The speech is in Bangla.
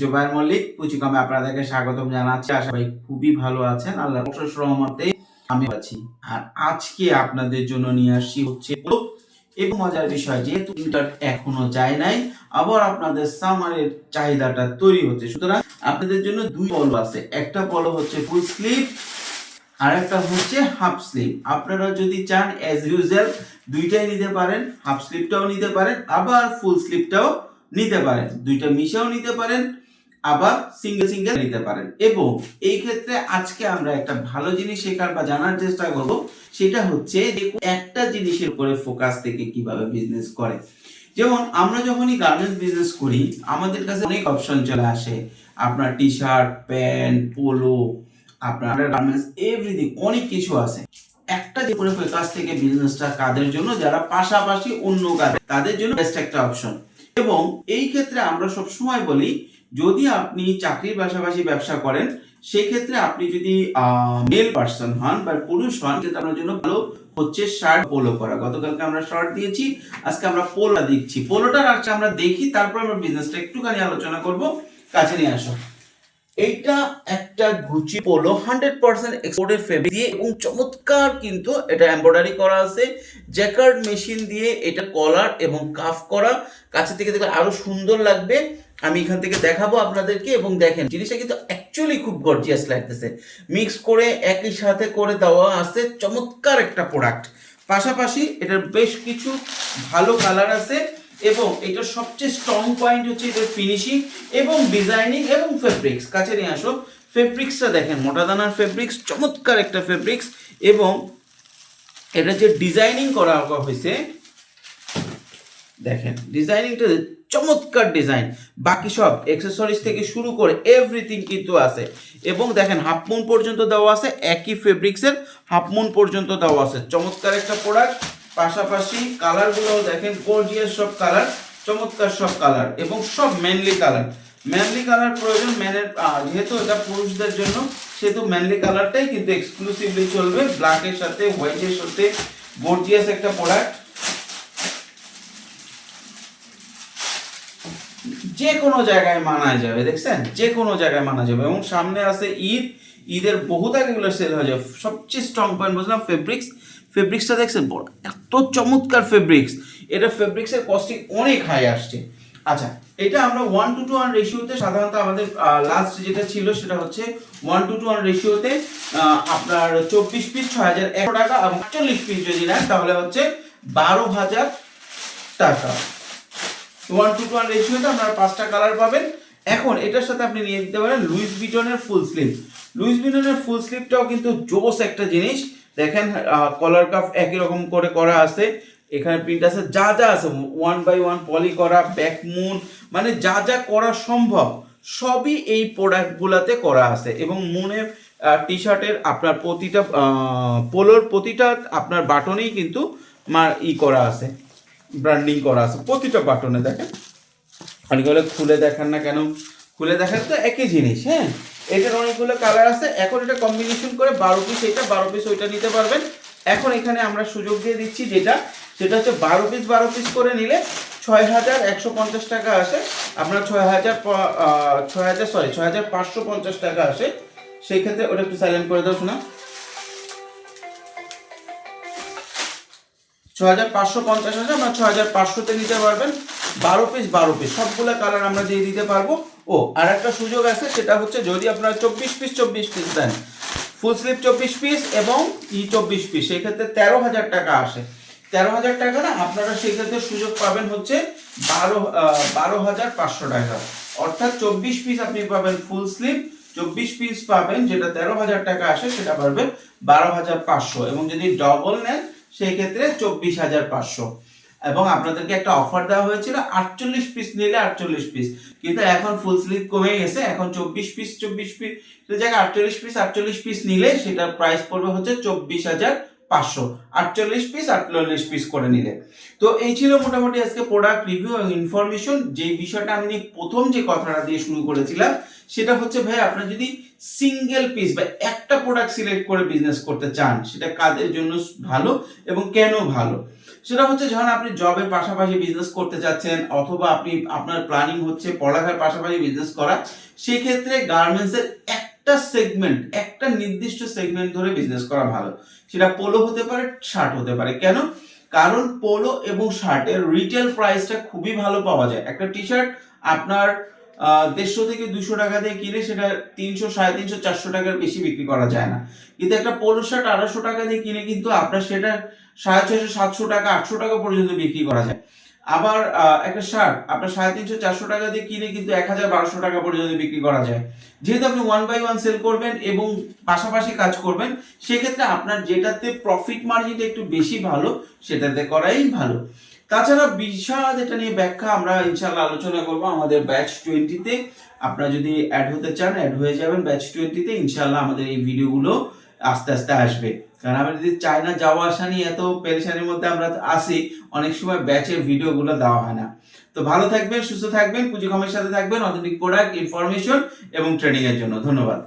জুবাইর মল্লিক আপনাদেরকে স্বাগতম জানাচ্ছি। আশা খুবই ভালো আছেন। আল্লাহ আমি আছি। আর আজকে আপনাদের জন্য নিয়ে আসছি হচ্ছে এবং মজার বিষয়, যেহেতু ইন্টার এখনও যায় নাই, আবার আপনাদের সামারের চাহিদাটা তৈরি হচ্ছে। সুতরাং আপনাদের জন্য দুই পলো আছে। একটা পলো হচ্ছে ফুল স্লিভ আর একটা হচ্ছে হাফ স্লিভ আপনারা যদি চান অ্যাজ ইউজুয়াল দুইটাই নিতে পারেন হাফ স্লিভটাও নিতে পারেন, আবার ফুল স্লিভটাও নিতে পারেন। দুইটা মিশাও নিতে পারেন, আবার সিঙ্গেল সিঙ্গেল নিতে পারেন। এবং এই ক্ষেত্রে আজকে আমরা একটা ভালো জিনিস শেখার বা জানার চেষ্টা করব, সেটা হচ্ছে যে একটা জিনিসের উপরে ফোকাস থেকে কীভাবে বিজনেস করে। যেমন আমরা যখনই গার্মেন্টস বিজনেস করি, আমাদের কাছে অনেক অপশন চলে আসে। আপনার টি শার্ট প্যান্ট পোলো আপনার গার্মেন্টস এভরিথিং অনেক কিছু আছে। একটা যে করে ফোকাস থেকে বিজনেসটা কাদের জন্য, যারা পাশাপাশি অন্য কাজ তাদের জন্য বেস্ট একটা অপশন এবং এই ক্ষেত্রে আমরা সব সময় বলি, যদি আপনি চাকরির পাশাপাশি ব্যবসা করেন সেই ক্ষেত্রে আপনি যদি মেল পার্সন হন বা পুরুষ হন সেটা আপনার জন্য ভালো হচ্ছে শার্ট পোলো করা গতকালকে আমরা শার্ট দিয়েছি, আজকে আমরা পোলোটা দিচ্ছি। পোলোটার আজকে আমরা দেখি, তারপর আমরা বিজনেসটা একটুখানি আলোচনা করব। কাছে নিয়ে আসো। এইটা একটা গুচি পোলো হান্ড্রেড পার্সেন্ট এক্সপোর্টের ফেব্রিক দিয়ে এবং চমৎকার কিন্তু এটা এমব্রয়ডারি করা আছে। জ্যাকার্ড মেশিন দিয়ে এটা কলার এবং কাফ করা। কাছে থেকে দেখলে আরও সুন্দর লাগবে। আমি এখান থেকে দেখাবো আপনাদেরকে এবং দেখেন, জিনিসটা কিন্তু অ্যাকচুয়ালি খুব গর্জিয়াস লাগতেছে। মিক্স করে একই সাথে করে দেওয়া আছে চমৎকার একটা প্রোডাক্ট পাশাপাশি এটার বেশ কিছু ভালো কালার আছে। এবং এটার সবচেয়ে স্ট্রং পয়েন্ট হচ্ছে এটার ফিনিশিং এবং ডিজাইনিং এবং ফেব্রিক্স কাছে নিয়ে আসো। ফেব্রিক্সটা দেখেন, মোটা দানার ফেব্রিক্স চমৎকার একটা ফেব্রিক্স এবং এটা যে ডিজাইনিং করা হয়েছে, দেখেন ডিজাইনিংটা চমৎকার ডিজাইন বাকি সব অ্যাক্সেসরিজ থেকে শুরু করে এভরিথিং কিন্তু আছে। এবং দেখেন হাফ মুন পর্যন্ত দেওয়া আছে, একই ফেব্রিক্সের হাফ মুন পর্যন্ত দেওয়া আছে। চমৎকার একটা প্রোডাক্ট পাশাপাশি কালারগুলো দেখেন গর্জিয়াস সব কালার চমৎকার সব কালার এবং সব ম্যানলি কালার ম্যানলি কালার প্রয়োজন ম্যানের যেহেতু এটা পুরুষদের জন্য, সেহেতু ম্যানলি কালারটাই কিন্তু এক্সক্লুসিভলি চলবে। ব্ল্যাকের সাথে হোয়াইটের সাথে গর্জিয়াস একটা প্রোডাক্ট যে কোনো জায়গায় মানা যাবে, দেখছেন? যে কোনো জায়গায় মানা যাবে। এবং সামনে আছে ঈদ। ঈদের বহুত আগে এগুলো সেল হয়ে যাবে। সবচেয়ে স্ট্রং পয়েন্ট বুঝলাম ফেব্রিক্স ফেব্রিক্সটা দেখছেন? বড়। এত চমৎকার ফেব্রিক্স এটা ফেব্রিক্সের কস্টিং অনেক হাই আসছে। আচ্ছা এটা আমরা ওয়ান টু টু ওয়ান রেশিওতে সাধারণত আমাদের লাস্ট যেটা ছিল সেটা হচ্ছে ওয়ান টু টু ওয়ান রেশিওতে আপনার চব্বিশ পিস ছয় হাজার একশো টাকা এবং চল্লিশ পিস যদি নেন, তাহলে হচ্ছে বারো হাজার টাকা ওয়ান টু টু ওয়ান রেশিওতে আপনারা পাঁচটা কালার পাবেন। এখন এটার সাথে আপনি নিয়ে দিতে পারেন লুইস বিটনের ফুল স্লিভ লুইস বিটনের ফুল স্লিভটাও কিন্তু জোস একটা জিনিস। দেখেন কলার কাফ একই রকম করে করা আছে। এখানে প্রিন্ট আছে, যা যা আছে ওয়ান বাই ওয়ান পলি করা ব্যাক মুন মানে যা যা করা সম্ভব, সবই এই প্রোডাক্টগুলোতে করা আছে। এবং মুনের টি শার্টের আপনার প্রতিটা পোলোর প্রতিটা আপনার বাটনেই কিন্তু ই করা আছে ব্র্যান্ডিং করা আছে, প্রতিটা বাটনে দেখেন। অনেকগুলো খুলে দেখান না কেন? খুলে দেখার তো একই জিনিস হ্যাঁ? এটার অনেকগুলো কালার আছে। এখন এটা কম্বিনেশন করে বারো পিস এটা, বারো পিস ওইটা নিতে পারবেন। এখন এখানে আমরা সুযোগ দিয়ে দিচ্ছি যেটা, সেটা হচ্ছে বারো পিস বারো পিস করে নিলে ছয় হাজার একশো পঞ্চাশ টাকা আসে। আপনার ছয় হাজার ছয় হাজার সরি ছয় হাজার পাঁচশো পঞ্চাশ টাকা আসে। সেই ক্ষেত্রে ওটা একটু সাইলেন্ট করে দাও, শোনা। ছ হাজার পাঁচশো পঞ্চাশ আছে আমরা ছ হাজার পাঁচশোতে নিতে পারবেন। বারো পিস বারো পিস সবগুলো কালার আমরা দিয়ে দিতে পারব। ও আর একটা সুযোগ আছে, সেটা হচ্ছে যদি আপনারা চব্বিশ পিস চব্বিশ পিস দেন ফুল স্লিপ চব্বিশ পিস এবং ই চব্বিশ পিস সেই ক্ষেত্রে তেরো হাজার টাকা আসে। তেরো হাজার টাকা না, আপনারা সেই ক্ষেত্রে সুযোগ পাবেন হচ্ছে বারো বারো হাজার পাঁচশো টাকা। অর্থাৎ চব্বিশ পিস আপনি পাবেন ফুল স্লিপ চব্বিশ পিস পাবেন, যেটা তেরো হাজার টাকা আসে, সেটা পাবেন বারো হাজার পাঁচশো। এবং যদি ডবল নেন সেই ক্ষেত্রে চব্বিশ হাজার পাঁচশো। এবং আপনাদেরকে একটা অফার দেওয়া হয়েছিল আটচল্লিশ পিস নিলে আটচল্লিশ পিস কিন্তু এখন ফুল স্লিভ কমে গেছে, এখন চব্বিশ পিস চব্বিশ পিস জায়গায় আটচল্লিশ পিস আটচল্লিশ পিস নিলে সেটার প্রাইস পড়বে হচ্ছে চব্বিশ হাজার পাঁচশো। আটচল্লিশ পিস আটচল্লিশ পিস করে নিলে। তো এই ছিল মোটামুটি আজকে প্রোডাক্ট রিভিউ এবং ইনফরমেশন যে বিষয়টা আমি প্রথম যে কথাটা দিয়ে শুরু করেছিলাম, সেটা হচ্ছে ভাই, আপনার যদি সিঙ্গেল পিস বা একটা প্রোডাক্ট সিলেক্ট করে বিজনেস করতে চান, সেটা কাদের জন্য ভালো এবং কেন ভালো? সেটা হচ্ছে যখন আপনি জবের পাশাপাশি বিজনেস করতে চাচ্ছেন অথবা আপনি আপনার প্ল্যানিং হচ্ছে পড়ালেখার পাশাপাশি বিজনেস করা, সেক্ষেত্রে গার্মেন্টসের একটা সেগমেন্ট একটা নির্দিষ্ট সেগমেন্ট ধরে বিজনেস করা ভালো। সেটা পোলো হতে পারে শার্ট হতে পারে। কেন? কারণ পোলো এবং শার্টের রিটেল প্রাইসটা খুবই ভালো পাওয়া যায়। একটা টি শার্ট আপনার দেড়শো থেকে দুশো টাকা দিয়ে কিনে সেটা তিনশো, সাড়ে তিনশো, চারশো টাকার বেশি বিক্রি করা যায় না। কিন্তু একটা পোলো শার্ট আড়াইশো টাকা দিয়ে কিনে কিন্তু আপনার সেটা সাড়ে ছয়শো, সাতশো টাকা, আটশো টাকা পর্যন্ত বিক্রি করা যায়। আবার একটা শার্ট আপনার সাড়ে তিনশো, চারশো টাকা দিয়ে কিনে কিন্তু এক হাজার বারোশো টাকা পর্যন্ত বিক্রি করা যায়। যেহেতু আপনি ওয়ান বাই ওয়ান সেল করবেন এবং পাশাপাশি কাজ করবেন, সেক্ষেত্রে আপনার যেটাতে প্রফিট মার্জিনটা একটু বেশি ভালো, সেটাতে করাই ভালো। তাছাড়া বিশাল এটা নিয়ে ব্যাখ্যা আমরা ইনশাল্লাহ আলোচনা করব আমাদের ব্যাচ টোয়েন্টিতে আপনারা যদি অ্যাড হতে চান অ্যাড হয়ে যাবেন ব্যাচ টোয়েন্টিতে ইনশাল্লাহ আমাদের এই ভিডিওগুলো আস্তে আস্তে আসবে। কারণ আমরা যদি চায়না যাওয়া আসা নিয়ে এত পেরেশানির মধ্যে আমরা আসি, অনেক সময় ব্যাচের ভিডিওগুলো দেওয়া হয় না। তো ভালো থাকবেন, সুস্থ থাকবেন, পুঁজি কমের সাথে থাকবেন অথেন্টিক প্রোডাক্ট ইনফরমেশন এবং ট্রেনিং এর জন্য। ধন্যবাদ।